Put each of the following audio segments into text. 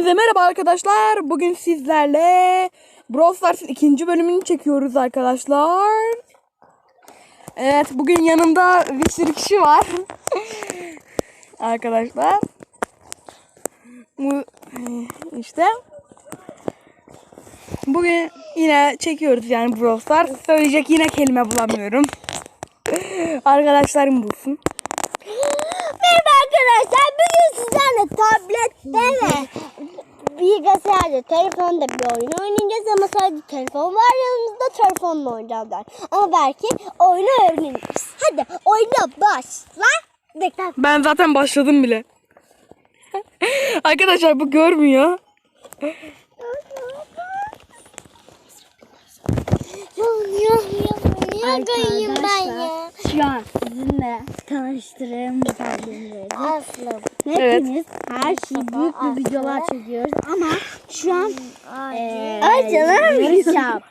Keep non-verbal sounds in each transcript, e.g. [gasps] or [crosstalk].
Hepinize merhaba arkadaşlar. Bugün sizlerle Brawl Stars'ın ikinci bölümünü çekiyoruz arkadaşlar. Evet bugün yanımda bir sürü kişi var. [laughs] arkadaşlar. Bu işte. Bugün yine çekiyoruz yani Brawl Stars. Söyleyecek yine kelime bulamıyorum. [laughs] Arkadaşlarım bulsun. Merhaba arkadaşlar. Tablette ve bilgisayarda, telefonda bir oyun oynayacağız ama sadece telefon var yanımızda telefonla oynayacağız. Ama belki oyunu öğreniriz. Hadi oyuna başla. Bekle. Ben zaten başladım bile. Arkadaşlar bu görmüyor. Koyayım ben ya. Şu an sizinle tanıştırayım kendimizi. Aslı. Hepimiz her şeyi büyük bir videolar çekiyoruz ama şu an eee Ay canım. yarış yap.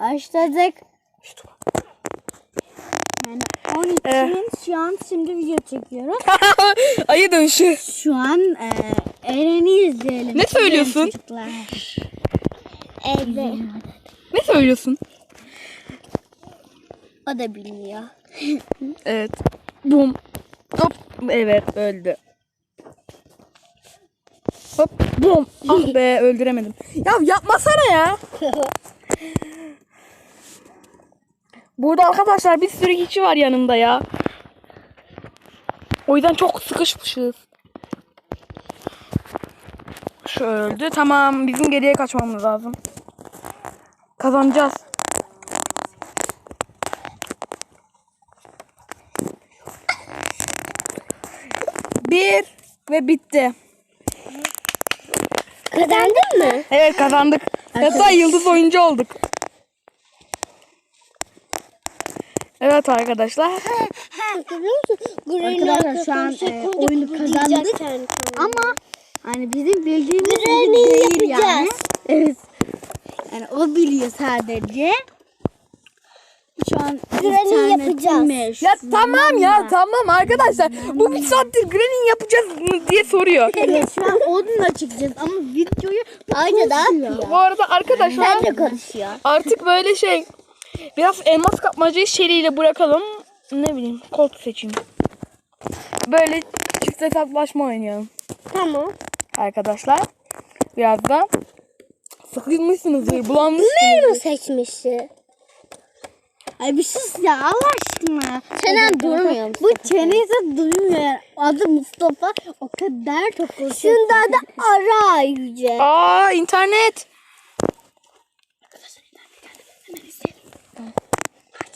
Başladık. Yani 10 için şu an şimdi video çekiyoruz. [laughs] Ayı dönüşü. Şu an eee Eren'i izleyelim. Ne söylüyorsun? Çocuklar. Evet. Söylüyorsun? O da bilmiyor. [laughs] Evet. Bum. Hop. Evet öldü. Hop. Bum. Ah be öldüremedim. Ya yapmasana ya. [laughs] Burada arkadaşlar bir sürü kişi var yanımda ya. O yüzden çok sıkışmışız. Şu öldü. Tamam. Bizim geriye kaçmamız lazım. Kazanacağız. Bir ve bitti. Kazandın mı? Evet kazandık. Hatta yıldız oyuncu olduk. Evet arkadaşlar. Arkadaşlar şu an, e, oyunu kazandık. Ama hani bizim bildiğimiz gibi değil yani. Evet. Yani o biliyor sadece. Şu an Granny yapacağız. Ya tamam ya tamam arkadaşlar. Bu bir saattir Granny yapacağız mı diye soruyor. [laughs] Evet şu an onunla çıkacağız ama videoyu Aynen konuşuyor. Bu arada arkadaşlar Ben de konuşuyor. artık böyle şey biraz elmas kapmacayı seriyle bırakalım. Ne bileyim koltuk seçeyim. Böyle çift hesaplaşma oynayalım Tamam. arkadaşlar. Biraz da sıkılmışsınızdır, bulanmışsınızdır. Meyve seçmişsin. Ay bir sus ya Allah aşkına. Çenen durmuyor Bu çenesi duymuyor. Adı Mustafa. O kadar çok konuşuyor. Şunda da ara yüce. Aa internet.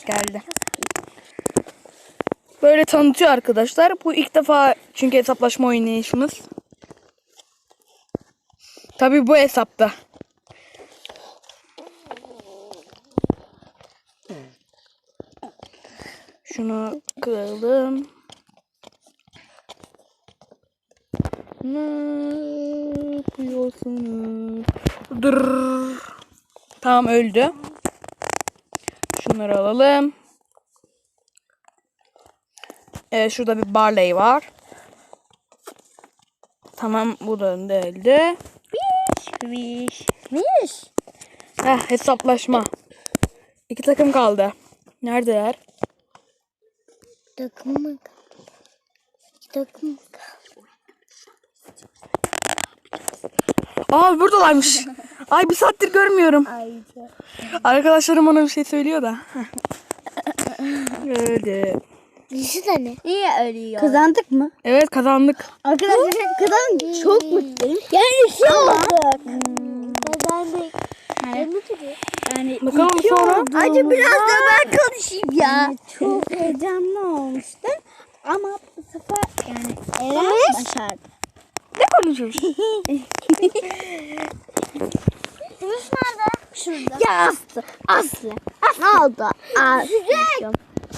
Geldi. Böyle tanıtıyor arkadaşlar. Bu ilk defa çünkü hesaplaşma oynayışımız. Tabii bu hesapta. Şunu kıralım. Ne yapıyorsunuz? Dırr. Tamam öldü. Şunları alalım. Evet şurada bir barley var. Tamam bu da öldü. Viş. Miş. Heh, hesaplaşma. İki takım kaldı. Neredeler? Takım mı? Takım. Aa buradalarmış. [laughs] Ay bir saattir görmüyorum. Arkadaşlarım ona bir şey söylüyor da. Öldü. Dişi de ne? Niye ölüyor? Kazandık mı? Evet kazandık. Arkadaşlar kazandık. Çok mutluyum. Yani iki olduk. Kazandık. Yani, yani Bakalım sonra. Acı biraz da ben konuşayım ya. yani çok heyecanlı olmuştu. Ama bu sefer yani Eren başardı. Ne konuşuyorsun? [laughs] Dış nerede? Şurada. Ya Aslı. Aslı. Ne oldu? Aslı.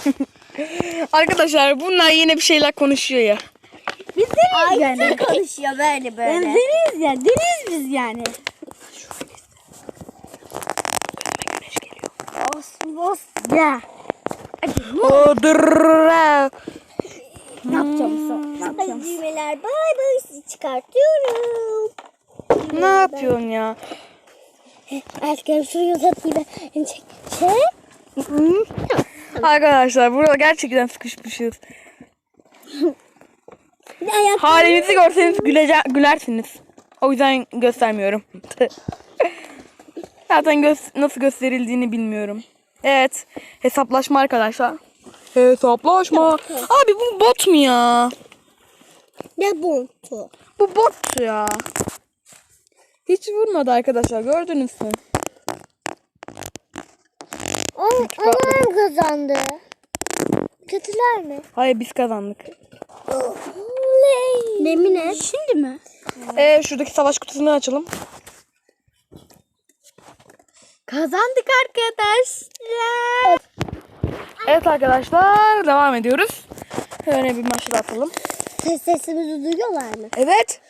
[laughs] Arkadaşlar bunlar yine bir şeyler konuşuyor ya. Biz deniz Yani. yani. konuşuyor böyle böyle. deniz ya. Deniz biz yani. Güzel. Odra. Ne yapacağım sen? Düğmeler bay bay sizi çıkartıyorum. Ne yapıyorsun ya? Aşkım şuraya uzat gibi. Çek. Çek. Arkadaşlar burada gerçekten sıkışmışız. Halinizi görseniz gülece- gülersiniz. O yüzden göstermiyorum. [laughs] Zaten gö- nasıl gösterildiğini bilmiyorum. Evet. Hesaplaşma arkadaşlar. Hesaplaşma. Abi bu bot mu ya? Ne botu? Bu bot ya. Hiç vurmadı arkadaşlar gördünüz mü? Onu, Hiç bakmadım. onlar mı kazandı? Kötüler mi? Hayır biz kazandık. Demine. Şimdi mi? Ee, şuradaki savaş kutusunu açalım. Kazandık arkadaşlar. Evet arkadaşlar devam ediyoruz. Öyle bir maçla atalım. Ses sesimizi duyuyorlar mı? Evet.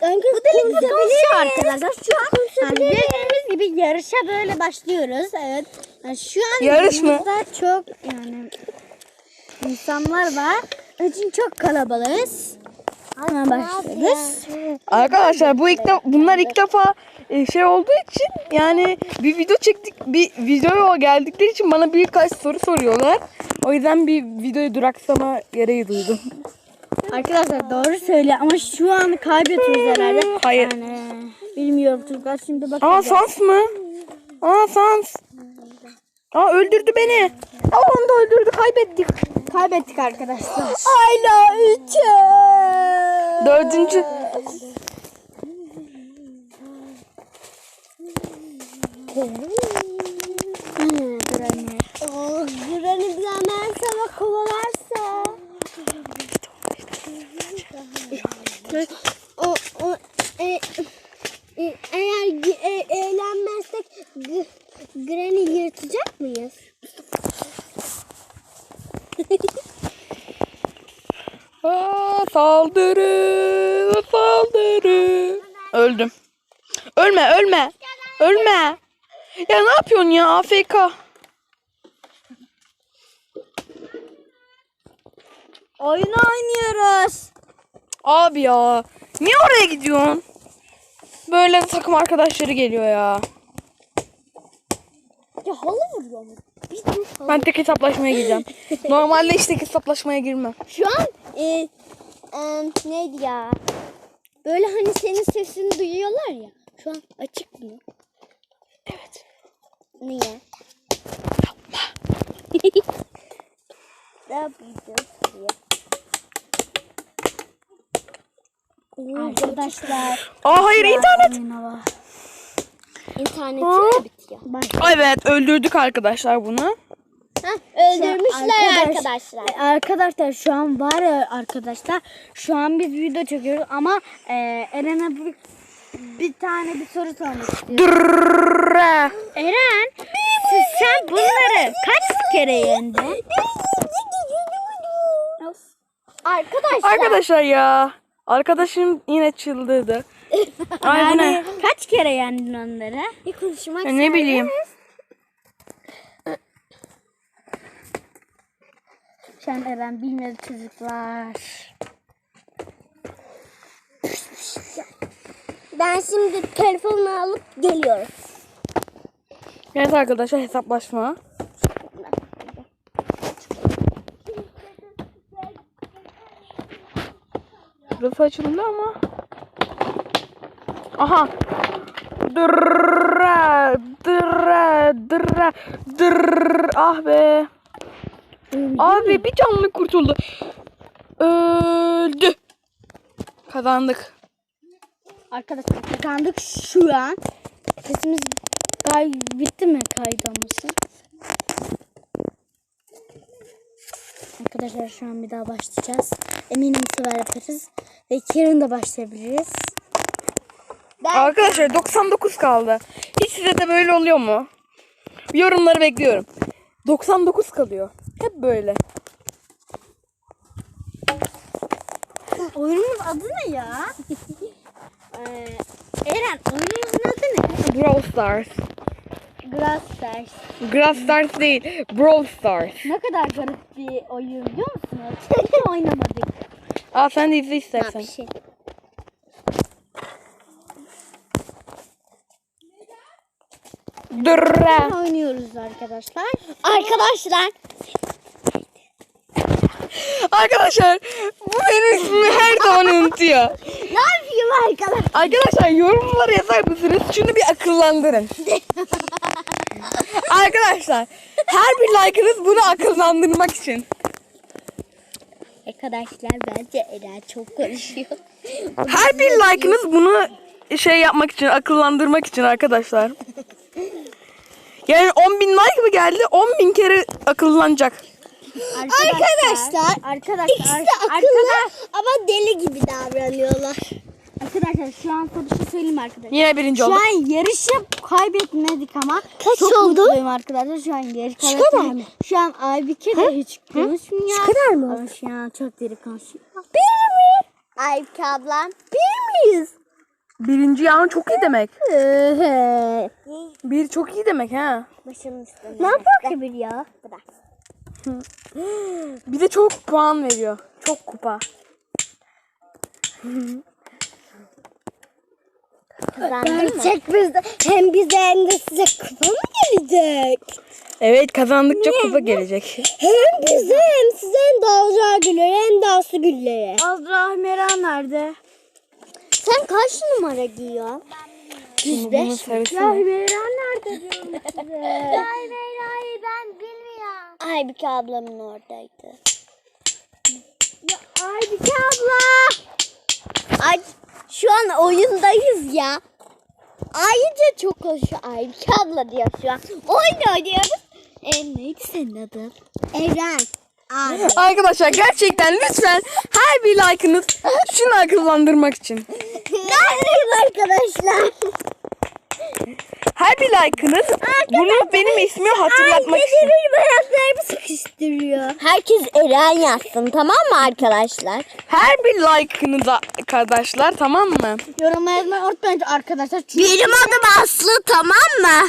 Kanka bu delik konuşuyor arkadaşlar. Şu an yani gördüğünüz gibi yarışa böyle başlıyoruz. Evet. Yani şu an Yarış mı? çok yani insanlar var. Onun için çok kalabalığız. Hemen başlıyoruz. Arkadaşlar bu ilk de, bunlar ilk defa e, şey olduğu için yani bir video çektik bir videoya geldikleri için bana birkaç soru soruyorlar. O yüzden bir videoyu duraksama gereği duydum. Arkadaşlar doğru söyle ama şu an kaybediyoruz herhalde. Hayır. Yani, bilmiyorum Turgay şimdi bakacağız. Aa sans mı? Aa sans. Aa öldürdü beni. Aa onu da öldürdü. Kaybettik. Kaybettik arkadaşlar. Hala üçüz. Dördüncü. Granny bir an ben sana kovalarsa. Saldırı, saldırı. Öldüm. Ölme, ölme. Ölme. Ya ne yapıyorsun ya AFK? Oyun oynuyoruz. Abi ya. Niye oraya gidiyorsun? Böyle de takım arkadaşları geliyor ya. Ya halı vuruyor mu? Ben tek hesaplaşmaya gireceğim. [laughs] Normalde hiç tek hesaplaşmaya girmem. Şu an e, e, neydi ya? Böyle hani senin sesini duyuyorlar ya. Şu an açık mı? Evet. Niye? Yapma. [laughs] ne yapacağız diye. Arkadaşlar. Aa hayır internet. İnterneti bitiyor. Evet öldürdük arkadaşlar bunu. Öldürmüşler arkadaş, arkadaşlar. E, arkadaşlar şu an var ya arkadaşlar. Şu an biz video çekiyoruz ama e, Eren'e bir, bir tane bir soru sormak istiyorum. Eren siz, sen bunları kaç kere yendin? Arkadaşlar. Arkadaşlar ya. Arkadaşım yine çıldırdı. [laughs] Aynen. Yani kaç kere yendin onları? Bir konuşmak e, Ne bileyim. An Eren bilmedi çocuklar. Ben şimdi telefonumu alıp geliyorum. Evet arkadaşlar hesaplaşma. Burası açıldı ama. Aha. Dırra, dırra, dırra, dırra. Ah be. Abi bir canlı kurtuldu. Öldü. Kazandık. Arkadaşlar kazandık şu an. Sesimiz kay bitti mi kaydamızı? Arkadaşlar şu an bir daha başlayacağız. Eminim sefer yaparız. Ve yarın da başlayabiliriz. Arkadaşlar 99 kaldı. Hiç size de böyle oluyor mu? Yorumları bekliyorum. 99 kalıyor. Hep böyle. Oyunun adı ne ya? [laughs] ee, Eren oyunumuzun adı ne? Brawl Stars. Brawl Stars. Brawl Stars değil. Brawl Stars. Ne kadar garip bir oyun biliyor musunuz? Hiç [laughs] oynamadık. Aa sen de izle istersen. Şey. Dırra. oynuyoruz arkadaşlar. Arkadaşlar Arkadaşlar bu benim ismimi her zaman unutuyor. ne yapayım arkadaşlar? Arkadaşlar yorumlara yazar mısınız? Şunu bir akıllandırın. [laughs] Arkadaşlar her bir like'ınız bunu akıllandırmak için. Arkadaşlar bence Eren çok konuşuyor. Her bir like'ınız bunu şey yapmak için, akıllandırmak için arkadaşlar. [laughs] Yani 10 bin like mı geldi? 10 bin kere akıllanacak. Arkadaşlar Arkadaşlar. ikisi de akıllı ama deli gibi davranıyorlar. Arkadaşlar şu an sonuçta söyleyeyim arkadaşlar. Yine birinci Şu olduk. an yarışı kaybetmedik ama Kaç çok oldu? mutluyum arkadaşlar. Şu an yarış kadar kaybetmedik. mı? Şu an Aybike de hiç konuşmuyor. Şu kadar mı Ama şu an çok diri konuşuyor. Bir mi? Aybüke ablam. Bir miyiz? Birinci yani çok iyi demek. Bir çok iyi demek ha. üstünde. Ne yapıyor ki bir ya? Bırak. [gasps] Bir de çok puan veriyor. Çok kupa. Gerçek bizde hem bize hem de size kupa mı gelecek? Evet kazandıkça kupa gelecek. Hem bize hem size hem daha güzel güllere hem daha su güllere. Azra Mera nerede? Sen kaç numara giyiyorsun? Bunun sarısı Ya ne? Mera nerede diyorum size. Aybüke ablamın oradaydı. ya Aybike abla. Ay şu an oyundayız ya. Ayrıca çok konuşuyor. Aybüke abla diyor şu an. Oyun oynuyoruz. E, neydi senin adın? Eren. Abi. Arkadaşlar gerçekten lütfen her bir like'ınız [laughs] şunu akıllandırmak için. Neredeyim arkadaşlar? Her bir like'ınız bunu benim ismimi hatırlatmak için. benim ayaklarımı sıkıştırıyor. Herkes Eren yazsın tamam mı arkadaşlar? Her bir like'ınız arkadaşlar tamam mı? Yoruma yazmayı unutmayın arkadaşlar. Çünkü Benim adım Aslı tamam mı?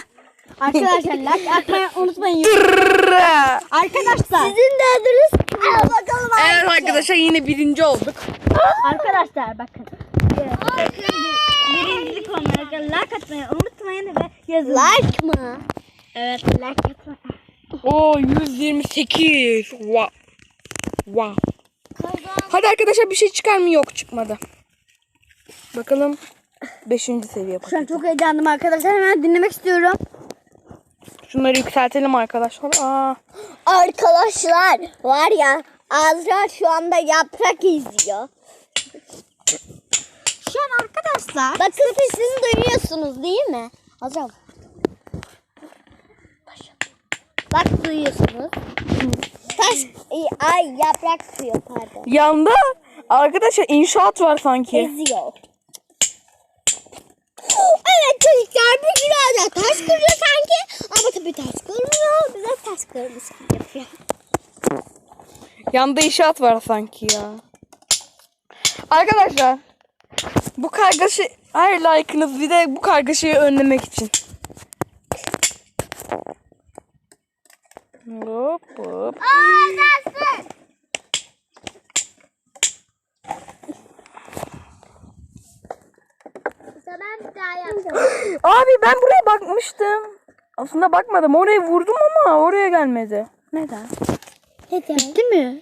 arkadaşlar [laughs] like atmayı unutmayın. Tırrrra. arkadaşlar. Sizin de adınız? Al bakalım Evet arkadaşlar yine birinci olduk. Arkadaşlar bakın. Birincilik onlara like atmayı unutmayın ve yazın. Like mı? Evet like atmayı. Oo 128. Wow. Wow. Hadi arkadaşlar bir şey çıkar mı? Yok çıkmadı. Bakalım 5. seviye. Şu an çok heyecanlıyım arkadaşlar. Hemen dinlemek istiyorum. Şunları yükseltelim arkadaşlar. Aa. Arkadaşlar var ya Azra şu anda yaprak izliyor. Şu an arkadaşlar. Bakın sesini duyuyorsunuz değil mi? Azra. Bak duyuyorsunuz. Taş, ay yaprak suyor pardon. Yanda arkadaşlar inşaat var sanki. Eziyor. Evet çocuklar bu biraz taş kırıyor sanki. Ama tabii taş kırmıyor. Bize taş kırmış gibi yapıyor. Yanda inşaat var sanki ya. Arkadaşlar bu kargaşı her like'ınız bir de bu kargaşayı önlemek için. Hop hop. Yapacağım. [gasps] Abi ben buraya bakmıştım. Aslında bakmadım. Oraya vurdum ama oraya gelmedi. Neden? Bitti mi?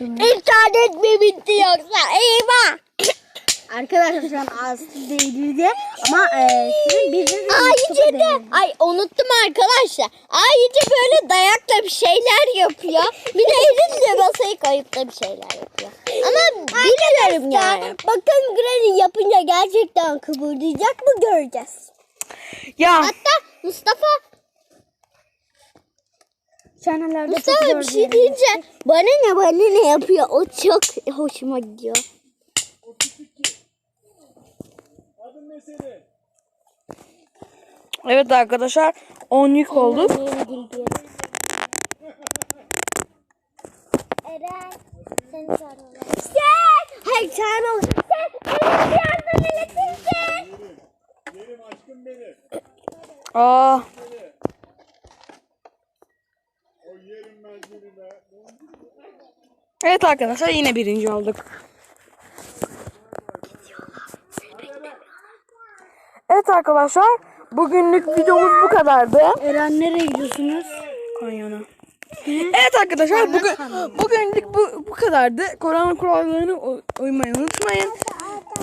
İnternet mi bitti yoksa? Eyvah! Arkadaşlar şu an az değildi ama e, sizin bildiğiniz Ayrıca da ay unuttum arkadaşlar. Ayrıca böyle dayakla bir şeyler yapıyor. Bir de elinle masayı kayıp da bir şeyler yapıyor. Ama bilmiyorum yani. Bakın Granny yapınca gerçekten kıvırdayacak mı göreceğiz. Ya Hatta Mustafa Mustafa bir şey deyince bana ne bana ne yapıyor. O çok hoşuma gidiyor. Evet arkadaşlar 10 yük olduk. Eren seni çağırıyorlar. Sen! Hayır çağırma. Sen Eren yardım iletirsin. Aa. Evet arkadaşlar yine birinci olduk. Evet arkadaşlar bugünlük videomuz bu kadardı. Eren nereye gidiyorsunuz? Kanyona. Evet arkadaşlar bugün bugünlük bu bu kadardı. Korona kurallarına uy- uymayı unutmayın.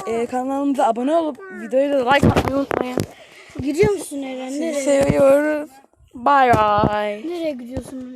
Ee, kanalımıza abone olup videoya da like atmayı unutmayın. Gidiyor musun Eren? Sizi Nereye? seviyoruz. Bye bye. Nereye gidiyorsun?